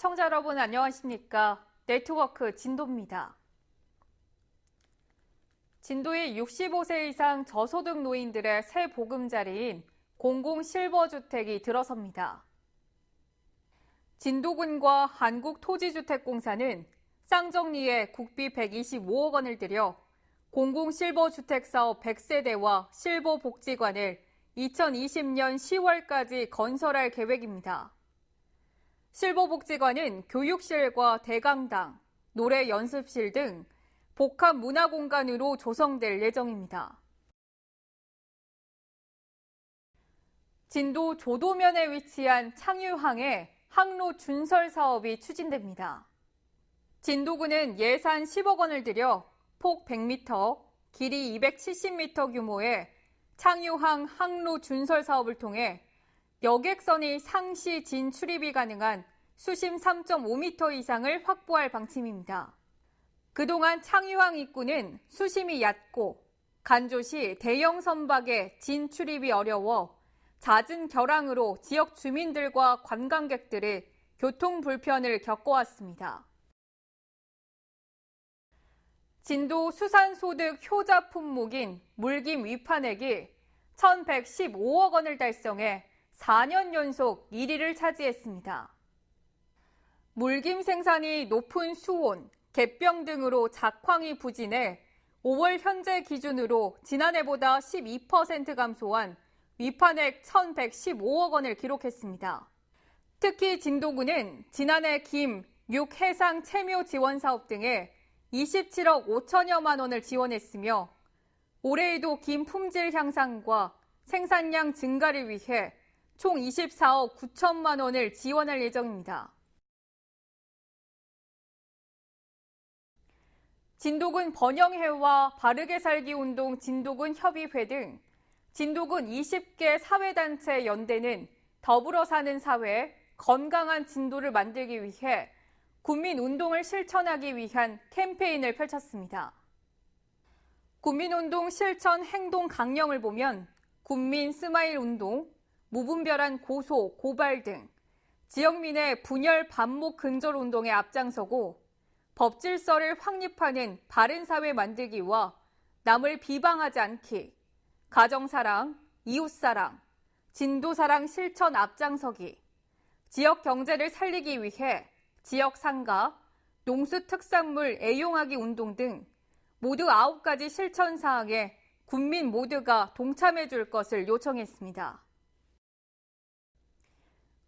시청자 여러분 안녕하십니까? 네트워크 진도입니다. 진도의 65세 이상 저소득 노인들의 새 보금자리인 공공 실버주택이 들어섭니다. 진도군과 한국토지주택공사는 쌍정리에 국비 125억 원을 들여 공공 실버주택 사업 100세대와 실버복지관을 2020년 10월까지 건설할 계획입니다. 실버복지관은 교육실과 대강당, 노래 연습실 등 복합 문화 공간으로 조성될 예정입니다. 진도 조도면에 위치한 창유항에 항로 준설 사업이 추진됩니다. 진도구는 예산 10억 원을 들여 폭 100m, 길이 270m 규모의 창유항 항로 준설 사업을 통해 여객선이 상시 진출입이 가능한 수심 3.5m 이상을 확보할 방침입니다. 그동안 창유항 입구는 수심이 얕고 간조시 대형 선박에 진출입이 어려워 잦은 결항으로 지역 주민들과 관광객들이 교통 불편을 겪어왔습니다. 진도 수산소득 효자 품목인 물김 위판액이 1115억 원을 달성해 4년 연속 1위를 차지했습니다. 물김 생산이 높은 수온, 갯병 등으로 작황이 부진해 5월 현재 기준으로 지난해보다 12% 감소한 위판액 1,115억 원을 기록했습니다. 특히 진도구는 지난해 김, 육 해상 채묘 지원 사업 등에 27억 5천여만 원을 지원했으며 올해에도 김 품질 향상과 생산량 증가를 위해 총 24억 9천만 원을 지원할 예정입니다. 진도군 번영회와 바르게 살기 운동 진도군 협의회 등 진도군 20개 사회단체 연대는 더불어 사는 사회, 건강한 진도를 만들기 위해 국민운동을 실천하기 위한 캠페인을 펼쳤습니다. 국민운동 실천 행동 강령을 보면 국민 스마일 운동, 무분별한 고소, 고발 등 지역민의 분열 반목 근절 운동에 앞장서고 법 질서를 확립하는 바른 사회 만들기와 남을 비방하지 않기, 가정사랑, 이웃사랑, 진도사랑 실천 앞장서기, 지역 경제를 살리기 위해 지역 상가, 농수 특산물 애용하기 운동 등 모두 9가지 실천 사항에 국민 모두가 동참해 줄 것을 요청했습니다.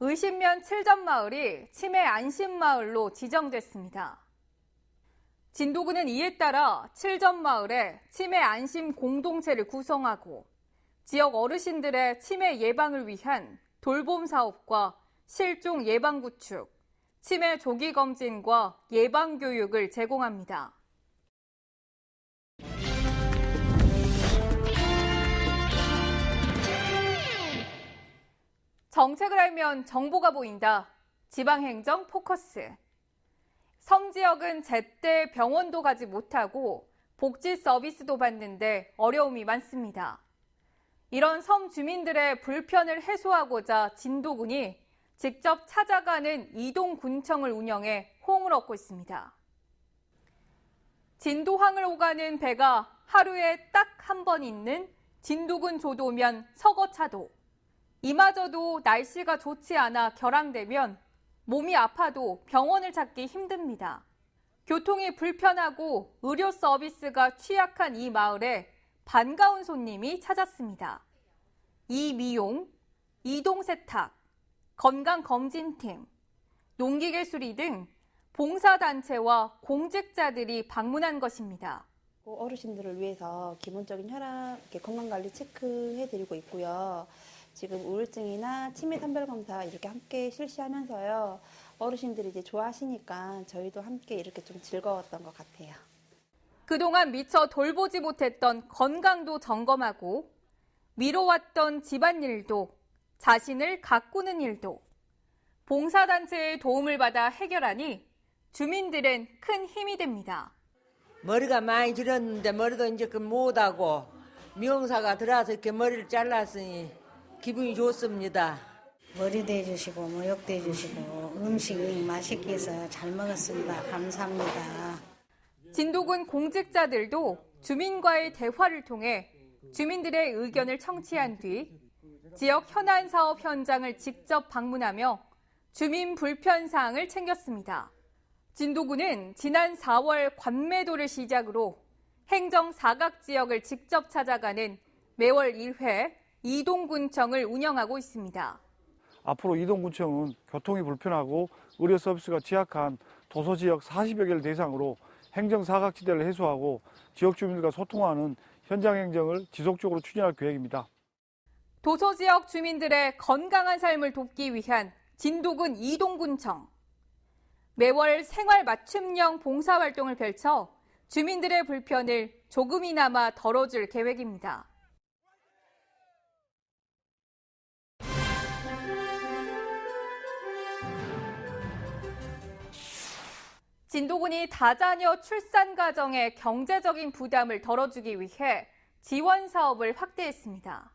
의심면 7점 마을이 치매 안심 마을로 지정됐습니다. 진도구는 이에 따라 7점 마을에 치매 안심 공동체를 구성하고 지역 어르신들의 치매 예방을 위한 돌봄 사업과 실종 예방 구축, 치매 조기 검진과 예방 교육을 제공합니다. 정책을 알면 정보가 보인다. 지방행정 포커스. 섬 지역은 제때 병원도 가지 못하고 복지 서비스도 받는데 어려움이 많습니다. 이런 섬 주민들의 불편을 해소하고자 진도군이 직접 찾아가는 이동군청을 운영해 호응을 얻고 있습니다. 진도항을 오가는 배가 하루에 딱 한 번 있는 진도군 조도면 서거차도. 이마저도 날씨가 좋지 않아 결항되면 몸이 아파도 병원을 찾기 힘듭니다. 교통이 불편하고 의료 서비스가 취약한 이 마을에 반가운 손님이 찾았습니다. 이 미용, 이동 세탁, 건강검진팀, 농기계 수리 등 봉사단체와 공직자들이 방문한 것입니다. 어르신들을 위해서 기본적인 혈압, 건강관리 체크해드리고 있고요. 지금 우울증이나 치매 선별 검사 이렇게 함께 실시하면서요. 어르신들이 이제 좋아하시니까 저희도 함께 이렇게 좀 즐거웠던 것 같아요. 그동안 미처 돌보지 못했던 건강도 점검하고 미뤄왔던 집안일도 자신을 가꾸는 일도 봉사단체의 도움을 받아 해결하니 주민들은 큰 힘이 됩니다. 머리가 많이 길었는데 머리도 이제 그 못하고 미용사가 들어와서 이렇게 머리를 잘랐으니 기분이 좋습니다. 머리도 해주시고 모욕도 해주시고 음식이 맛있게 해서 잘 먹었습니다. 감사합니다. 진도군 공직자들도 주민과의 대화를 통해 주민들의 의견을 청취한 뒤 지역 현안 사업 현장을 직접 방문하며 주민 불편 사항을 챙겼습니다. 진도군은 지난 4월 관매도를 시작으로 행정 사각 지역을 직접 찾아가는 매월 1회 이동군청을 운영하고 있습니다. 앞으로 이동구청은 교통이 불편하고 의료 서비스가 취약한 도서 지역 40여 개를 대상으로 행정 사각지대를 해소하고 지역 주민들과 소통하는 현장 행정을 지속적으로 추진할 계획입니다. 도서 지역 주민들의 건강한 삶을 돕기 위한 진도군 이동군청. 매월 생활 맞춤형 봉사 활동을 펼쳐 주민들의 불편을 조금이나마 덜어줄 계획입니다. 진도군이 다자녀 출산 가정의 경제적인 부담을 덜어주기 위해 지원 사업을 확대했습니다.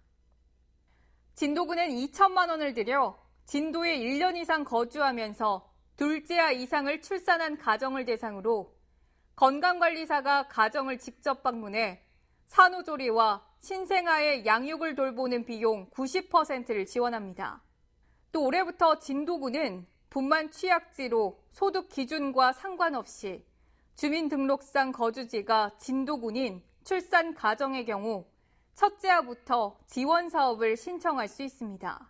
진도군은 2천만 원을 들여 진도에 1년 이상 거주하면서 둘째아 이상을 출산한 가정을 대상으로 건강관리사가 가정을 직접 방문해 산후조리와 신생아의 양육을 돌보는 비용 90%를 지원합니다. 또 올해부터 진도군은 분만 취약지로 소득 기준과 상관없이 주민등록상 거주지가 진도군인 출산 가정의 경우 첫째아부터 지원 사업을 신청할 수 있습니다.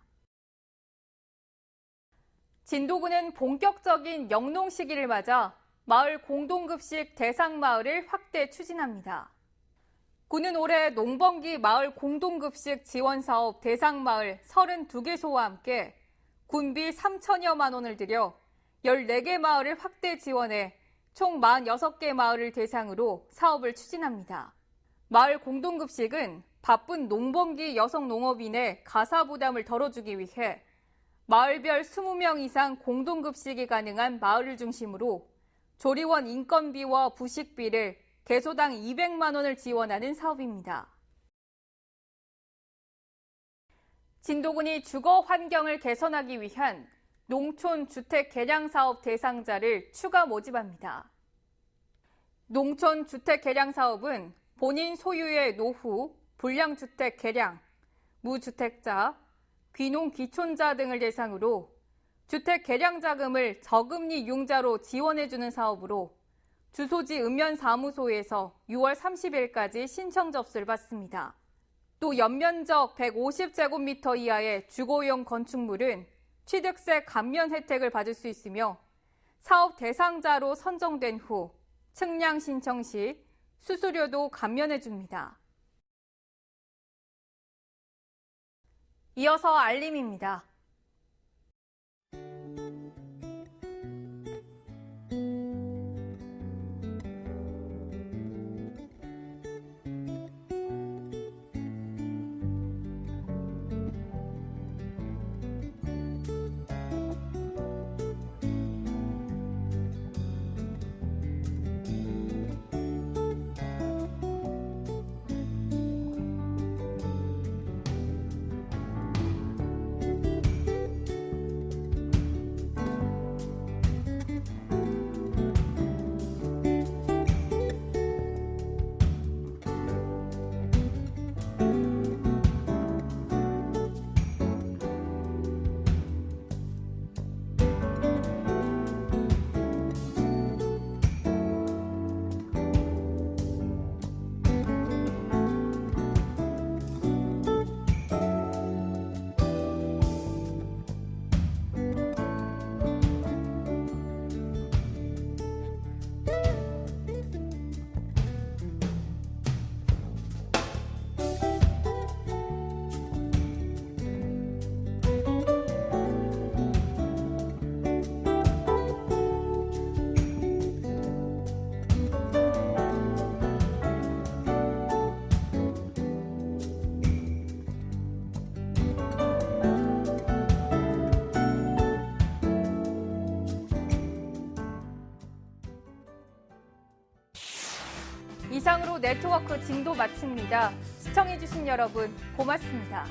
진도군은 본격적인 영농 시기를 맞아 마을 공동급식 대상 마을을 확대 추진합니다. 군은 올해 농번기 마을 공동급식 지원 사업 대상 마을 32개소와 함께 군비 3천여만 원을 들여 14개 마을을 확대 지원해 총 46개 마을을 대상으로 사업을 추진합니다. 마을 공동급식은 바쁜 농번기 여성 농업인의 가사 부담을 덜어주기 위해 마을별 20명 이상 공동급식이 가능한 마을을 중심으로 조리원 인건비와 부식비를 개소당 200만 원을 지원하는 사업입니다. 진도군이 주거 환경을 개선하기 위한 농촌 주택 개량 사업 대상자를 추가 모집합니다. 농촌 주택 개량 사업은 본인 소유의 노후, 불량 주택 개량, 무주택자, 귀농 귀촌자 등을 대상으로 주택 개량 자금을 저금리 융자로 지원해주는 사업으로 주소지 읍면 사무소에서 6월 30일까지 신청 접수를 받습니다. 또 연면적 150제곱미터 이하의 주거용 건축물은 취득세 감면 혜택을 받을 수 있으며 사업 대상자로 선정된 후 측량 신청 시 수수료도 감면해 줍니다. 이어서 알림입니다. 이상으로 네트워크 진도 마칩니다. 시청해주신 여러분 고맙습니다.